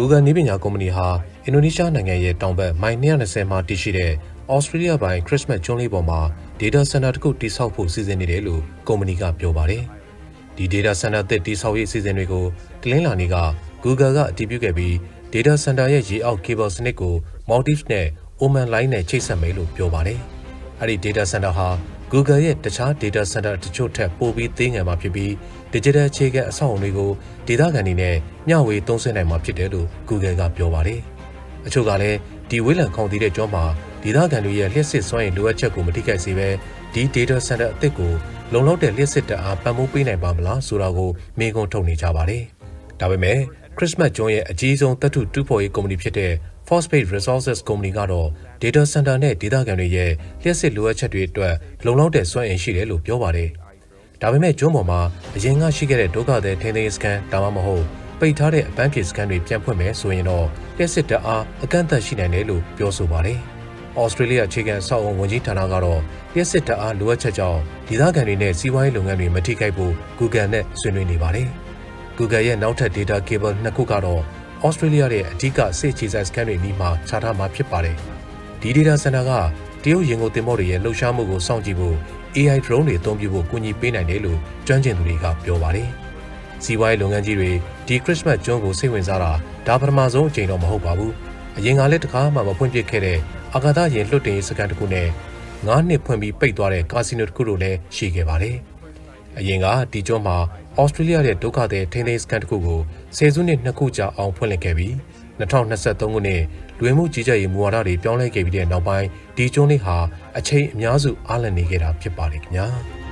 Google နည်းပညာကုမ္ပဏီဟာအင်ဒိုနီးရှားနိုင်ငံရဲ့တောင်ဘက်မိုင်220မှာတည်ရှိတဲ့ Australia ပိုင် Christmas ကျွန်းလေးပေါ်မှာ data center တစ်ခုတည်ဆောက်ဖို့စီစဉ်နေတယ်လို့ကုမ္ပဏီကပြောပါတယ်။ဒီ data center သစ်တည်ဆောက်ရေးအစီအစဉ်တွေကိုတလင်းလာနေက Google ကအတည်ပြုခဲ့ပြီး data center ရဲ့ရေအောက် cable စနစ်ကို Maldives နဲ့ Oman Line နဲ့ချိတ်ဆက်မယ်လို့ပြောပါတယ်။အဲ့ဒီ data center ဟာ Google ရဲ့တခြား data center တချို့ထက်ပိုပြီးသေးငယ်မှာဖြစ်ပြီး digital အခြေခံအဆောက်အုံတွေကိုဒေသခံတွေနဲ့မျှဝေသုံးစွဲနိုင်မှာဖြစ်တယ်လို့ Google ကပြောပါတယ်။အချို့ကလည်းဒီဝေးလံခေါင်တည်တဲ့ကျွန်းမှာဒေသခံတွေရဲ့လျှက်စစ်စွမ်းရည်လိုအပ်ချက်ကိုမထိခိုက်စေဘဲဒီ data center အသစ်ကိုလုံလောက်တဲ့လျှက်စစ်တအားပံ့ပိုးပေးနိုင်ပါမလားဆိုတာကိုမေးခွန်းထုတ်နေကြပါတယ်။ဒါပေမဲ့ Christmas ကျွန်းရဲ့အကြီးဆုံးသတ္ထုတူးဖော်ရေးကုမ္ပဏီဖြစ်တဲ့ Phosphate Resources ကုမ္ပဏီကတော့ data center နဲ့ဒေသခံတွေရဲ့လျှက်စစ်လိုအပ်ချက်တွေအတွက်လုံလောက်တဲ့စွမ်းအင်ရှိတယ်လို့ပြောပါတယ်။ဒါပေမဲ့ကျွန်းပေါ်မှာအရင်ကရှိခဲ့တဲ့ဒုက္ခသည်ထင်းထင်းစကန်ဒါမှမဟုတ်ပိတ်ထားတဲ့အပန်းဖြေစကန်တွေပြန်ဖွင့်မယ်ဆိုရင်တော့လျှက်စစ်တအားအကန့်အသတ်ရှိနိုင်တယ်လို့ပြောဆိုပါတယ်။ဩစတြေးလျအခြေခံအဆောက်အအုံဝန်ကြီးဌာနကတော့လျှက်စစ်တအားလိုအပ်ချက်ကြောင့်ဒေသခံတွေနဲ့စီးပွားရေးလုပ်ငန်းတွေမထိခိုက်ဖို့ Google နဲ့ဆွေးနွေးနေပါတယ်။ Google ရဲ့နောက်ထပ် data cable နှစ်ခုကတော့ဩစတြေးလျရဲ့အဓိကစစ်ချေဆိုင်စကန်တွေနီးမှာခြားထားမှာဖြစ်ပါတယ်။ဒီ data center ကတရုတ်ရင်ကုန်တင်မောတွေရဲ့လှုပ်ရှားမှုကိုစောင့်ကြည့်ဖို့ AI drone တွေအသုံးပြုဖို့ကူညီပေးနိုင်တယ်လို့ကျွမ်းကျင်သူတွေကပြောပါတယ်။စီးပွားရေးလုပ်ငန်းကြီးတွေဒီ Christmas ကျွန်းကိုစိတ်ဝင်စားတာဒါပထမဆုံးအကြိမ်တော့မဟုတ်ပါဘူး။အရင်ကလည်းတစ်ခါမှမဖွင့်ပြခဲ့တဲ့အာကာသယာဉ်လွှတ်တင်ရေးစကန်တစ်ခုနဲ့9နှစ်ဖွင့်ပြီးပိတ်သွားတဲ့ကာစီနိုတစ်ခုတို့လည်းရှိခဲ့ပါတယ်။အရင်ကဒီကျွန်းမှာ ဩစတြေးလျရဲ့ဒုက္ခသည်ထိန်းသိမ်းစကန်တစ်ခုကိုဆယ်စုနှစ်နှစ်ခုကြာအောင်ဖွင့်လှစ်ခဲ့ပြီး2023ခုနှစ်လူဝင်မှုကြီးကြပ်ရေးမူဝါဒတွေပြောင်းလဲခဲ့ပြီးတဲ့နောက်ပိုင်းဒီကျွန်းလေးဟာအချိန်အများစုအားလည်နေခဲ့တာဖြစ်ပါတယ်ခင်ဗျာ။